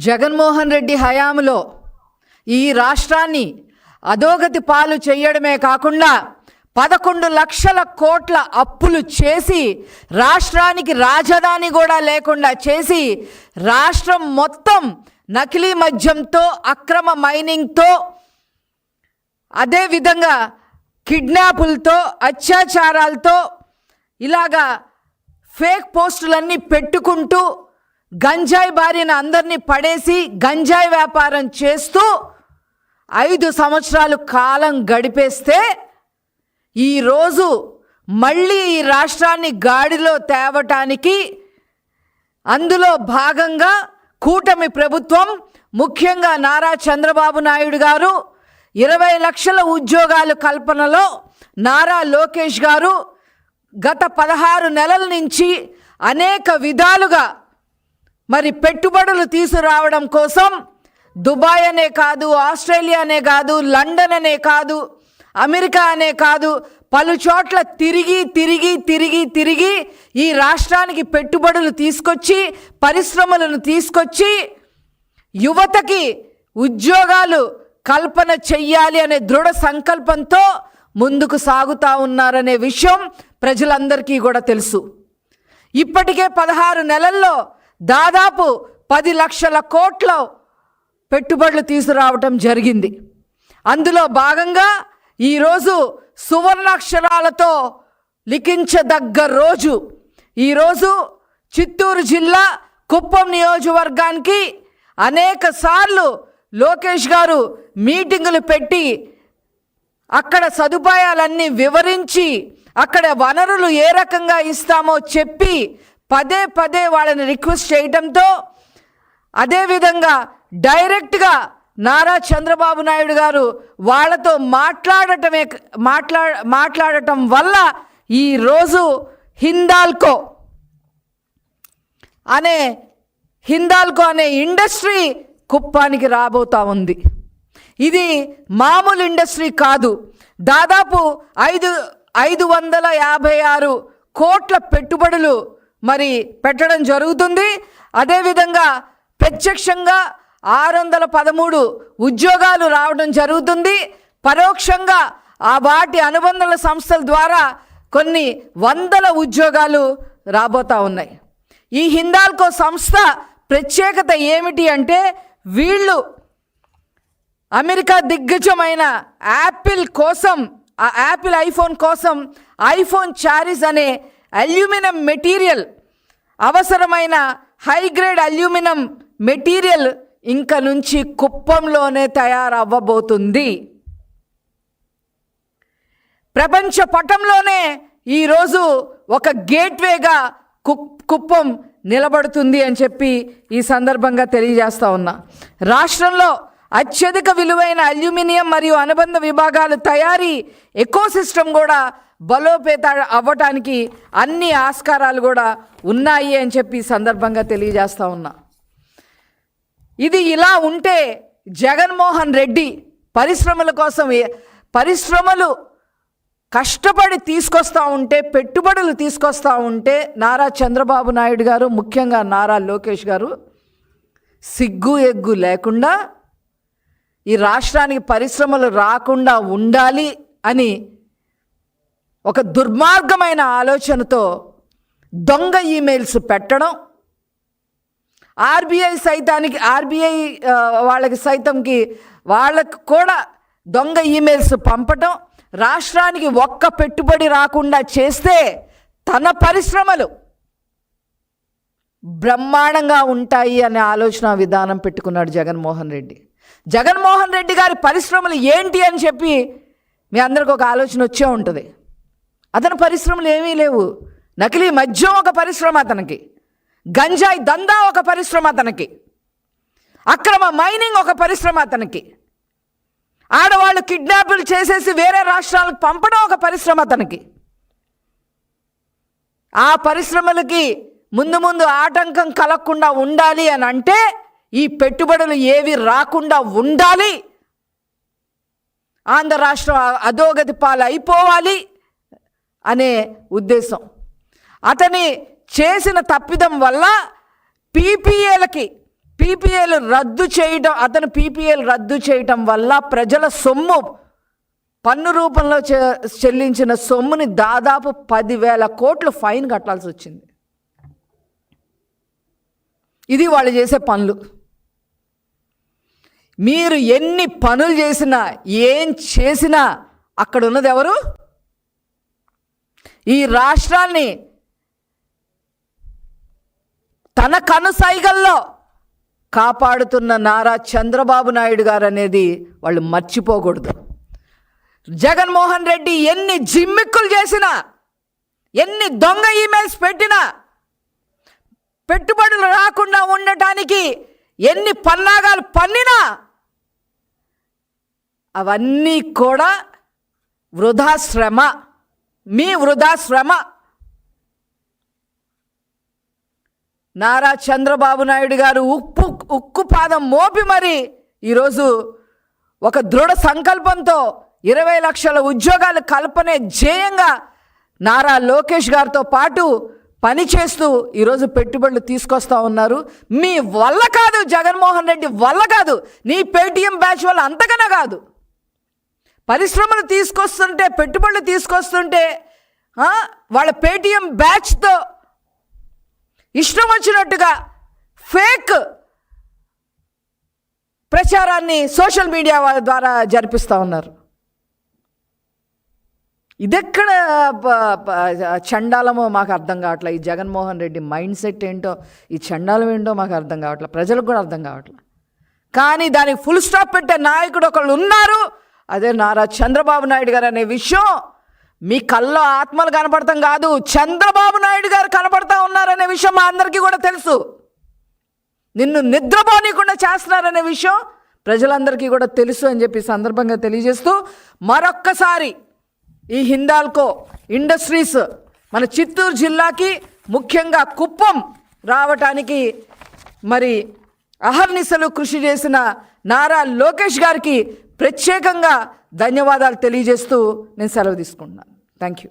జగన్మోహన్ రెడ్డి హయాంలో ఈ రాష్ట్రాన్ని అధోగతి పాలు చేయడమే కాకుండా పదకొండు లక్షల కోట్ల అప్పులు చేసి రాష్ట్రానికి రాజధాని కూడా లేకుండా చేసి రాష్ట్రం మొత్తం నకిలీ మద్యంతో అక్రమ మైనింగ్తో అదేవిధంగా కిడ్నాపులతో అత్యాచారాలతో ఇలాగా ఫేక్ పోస్టులన్నీ పెట్టుకుంటూ గంజాయి బారిన అందరినీ పడేసి గంజాయి వ్యాపారం చేస్తూ ఐదు సంవత్సరాలు కాలం గడిపేస్తే ఈరోజు మళ్ళీ ఈ రాష్ట్రాన్ని గాడిలో తేవటానికి అందులో భాగంగా కూటమి ప్రభుత్వం ముఖ్యంగా నారా చంద్రబాబు నాయుడు గారు ఇరవై లక్షల ఉద్యోగాలు కల్పనలో నారా లోకేష్ గారు గత పదహారు నెలల నుంచి అనేక విధాలుగా మరి పెట్టుబడులు తీసుకురావడం కోసం దుబాయ్ అనే కాదు ఆస్ట్రేలియా అనే కాదు లండన్ అనే కాదు అమెరికా అనే కాదు పలు చోట్ల తిరిగి తిరిగి తిరిగి తిరిగి ఈ రాష్ట్రానికి పెట్టుబడులు తీసుకొచ్చి పరిశ్రమలను తీసుకొచ్చి యువతకి ఉద్యోగాలు కల్పన చెయ్యాలి అనే దృఢ సంకల్పంతో ముందుకు సాగుతా ఉన్నారనే విషయం ప్రజలందరికీ కూడా తెలుసు. ఇప్పటికే పదహారు నెలల్లో దాదాపు పది లక్షల కోట్ల పెట్టుబడులు తీసుకురావటం జరిగింది. అందులో భాగంగా ఈరోజు సువర్ణాక్షరాలతో లిఖించదగ్గ రోజు. ఈరోజు చిత్తూరు జిల్లా కుప్పం నియోజకవర్గానికి అనేక సార్లు లోకేష్ గారు మీటింగులు పెట్టి అక్కడ సదుపాయాలన్నీ వివరించి అక్కడ వనరులు ఏ రకంగా ఇస్తామో చెప్పి పదే పదే వాళ్ళని రిక్వెస్ట్ చేయడంతో అదేవిధంగా డైరెక్ట్గా నారా చంద్రబాబు నాయుడు గారు వాళ్ళతో మాట్లాడటమే మాట్లా మాట్లాడటం వల్ల ఈరోజు హిందాల్కో అనే హిందాల్కో అనే ఇండస్ట్రీ కుప్పానికి రాబోతా ఉంది. ఇది మామూలు ఇండస్ట్రీ కాదు. దాదాపు ఐదు ఐదు వందల యాభై ఆరు కోట్ల పెట్టుబడులు మరి పెట్టడం జరుగుతుంది. అదేవిధంగా ప్రత్యక్షంగా ఆరు వందల పదమూడు ఉద్యోగాలు రావడం జరుగుతుంది. పరోక్షంగా ఆ వాటి అనుబంధ సంస్థల ద్వారా కొన్ని వందల ఉద్యోగాలు రాబోతా ఉన్నాయి. ఈ హిందాల్కో సంస్థ ప్రత్యేకత ఏమిటి అంటే వీళ్ళు అమెరికా దిగ్గజమైన యాపిల్ కోసం ఆ యాపిల్ ఐఫోన్ కోసం ఐఫోన్ చారీస్ అనే అల్యూమినియం మెటీరియల్ అవసరమైన హై గ్రేడ్ అల్యూమినియం మెటీరియల్ ఇంక నుంచి కుప్పంలోనే తయారవ్వబోతుంది. ప్రపంచ పటంలోనే ఈరోజు ఒక గేట్వేగా కు కుప్పం నిలబడుతుంది అని చెప్పి ఈ సందర్భంగా తెలియజేస్తా ఉన్నా. రాష్ట్రంలో అత్యధిక విలువైన అల్యూమినియం మరియు అనుబంధ విభాగాలు తయారీ ఎకోసిస్టమ్ కూడా బలోపేత అవ్వటానికి అన్ని ఆస్కారాలు కూడా ఉన్నాయి అని చెప్పి సందర్భంగా తెలియజేస్తా ఉన్నా. ఇది ఇలా ఉంటే జగన్మోహన్ రెడ్డి పరిశ్రమల కోసం పరిశ్రమలు కష్టపడి తీసుకొస్తా ఉంటే పెట్టుబడులు తీసుకొస్తా ఉంటే నారా చంద్రబాబు నాయుడు గారు ముఖ్యంగా నారా లోకేష్ గారు సిగ్గు ఎగ్గు లేకుండా ఈ రాష్ట్రానికి పరిశ్రమలు రాకుండా ఉండాలి అని ఒక దుర్మార్గమైన ఆలోచనతో దొంగ ఈమెయిల్స్ పెట్టడం ఆర్బీఐ సైతానికి ఆర్బీఐ వాళ్ళకి సైతంకి వాళ్ళకు కూడా దొంగ ఈమెయిల్స్ పంపటం రాష్ట్రానికి ఒక్క పెట్టుబడి రాకుండా చేస్తే తన పరిశ్రమలు బ్రహ్మాండంగా ఉంటాయి అనే ఆలోచన విధానం పెట్టుకున్నాడు జగన్మోహన్ రెడ్డి. జగన్మోహన్ రెడ్డి గారి పరిశ్రమలు ఏంటి అని చెప్పి మీ అందరికి ఒక ఆలోచన వచ్చే ఉంటుంది. అతని పరిశ్రమలు ఏమీ లేవు. నకిలీ మద్యం ఒక పరిశ్రమ అతనికి. గంజాయి దందా ఒక పరిశ్రమ అతనికి. అక్రమ మైనింగ్ ఒక పరిశ్రమ అతనికి. ఆడవాళ్ళు కిడ్నాపులు చేసేసి వేరే రాష్ట్రాలకు పంపడం ఒక పరిశ్రమ అతనికి. ఆ పరిశ్రమలకి ముందు ముందు ఆటంకం కలగకుండా ఉండాలి అని అంటే ఈ పెట్టుబడులు ఏవి రాకుండా ఉండాలి. ఆంధ్ర రాష్ట్రం అధోగతి పాలు అయిపోవాలి అనే ఉద్దేశం. అతని చేసిన తప్పిదం వల్ల పీపీఏలకి పీపీఏలు రద్దు చేయటం అతను పీపీఏలు రద్దు చేయటం వల్ల ప్రజల సొమ్ము పన్ను రూపంలో చె- చెల్లించిన సొమ్ముని దాదాపు పదివేల కోట్లు ఫైన్ కట్టాల్సి వచ్చింది. ఇది వాళ్ళు చేసే పనులు. మీరు ఎన్ని పనులు చేసినా ఏం చేసినా అక్కడ ఉన్నది ఎవరు? ఈ రాష్ట్రాన్ని తన కనుసైగల్లో కాపాడుతున్న నారా చంద్రబాబు నాయుడు గారు అనేది వాళ్ళు మర్చిపోకూడదు. జగన్మోహన్ రెడ్డి ఎన్ని జిమ్మిక్కులు చేసినా ఎన్ని దొంగ ఈమెయిల్స్ పెట్టినా పెట్టుబడులు రాకుండా ఉండటానికి ఎన్ని పన్నాగాలు పన్నినా అవన్నీ కూడా వృధా శ్రమ మీ వృధా శ్రమ నారా చంద్రబాబు నాయుడు గారు ఉప్పు ఉక్కు పాదం మోపి మరి ఈరోజు ఒక దృఢ సంకల్పంతో ఇరవై లక్షల ఉద్యోగాలు కల్పనే ధ్యేయంగా నారా లోకేష్ గారితో పాటు పనిచేస్తూ ఈరోజు పెట్టుబడులు తీసుకొస్తా ఉన్నారు. మీ వల్ల కాదు జగన్మోహన్ రెడ్డి వల్ల కాదు. నీ పేటీఎం బ్యాచ్ వల్ల అంతకన్నా కాదు. పరిశ్రమలు తీసుకొస్తుంటే పెట్టుబడులు తీసుకొస్తుంటే వాళ్ళ పేటీఎం బ్యాచ్తో ఇష్టం వచ్చినట్టుగా ఫేక్ ప్రచారాన్ని సోషల్ మీడియా వాళ్ళ ద్వారా జరిపిస్తూ ఉన్నారు. ఇదెక్కడ చండాలమో మాకు అర్థం కావట్లే. ఈ జగన్మోహన్ రెడ్డి మైండ్ సెట్ ఏంటో ఈ చండాలం ఏంటో మాకు అర్థం కావట్లే. ప్రజలకు కూడా అర్థం కావట్లే. కానీ దానికి ఫుల్ స్టాప్ పెట్టే నాయకుడు ఒకళ్ళు ఉన్నారు. అదే నారా చంద్రబాబు నాయుడు గారు అనే విషయం మీ కల్లో ఆత్మలు కనపడతాం కాదు చంద్రబాబు నాయుడు గారు కనపడతా ఉన్నారనే విషయం మా అందరికీ కూడా తెలుసు. నిన్ను నిద్రపోనీయకుండా చేస్తున్నారనే విషయం ప్రజలందరికీ కూడా తెలుసు అని చెప్పి సందర్భంగా తెలియజేస్తూ మరొక్కసారి ఈ హిందాల్కో ఇండస్ట్రీస్ మన చిత్తూరు జిల్లాకి ముఖ్యంగా కుప్పం రావటానికి మరి అహర్నిశలు కృషి చేసిన నారా లోకేష్ గారికి ప్రత్యేకంగా ధన్యవాదాలు తెలియజేస్తూ నేను సెలవు తీసుకుంటున్నాను. Thank you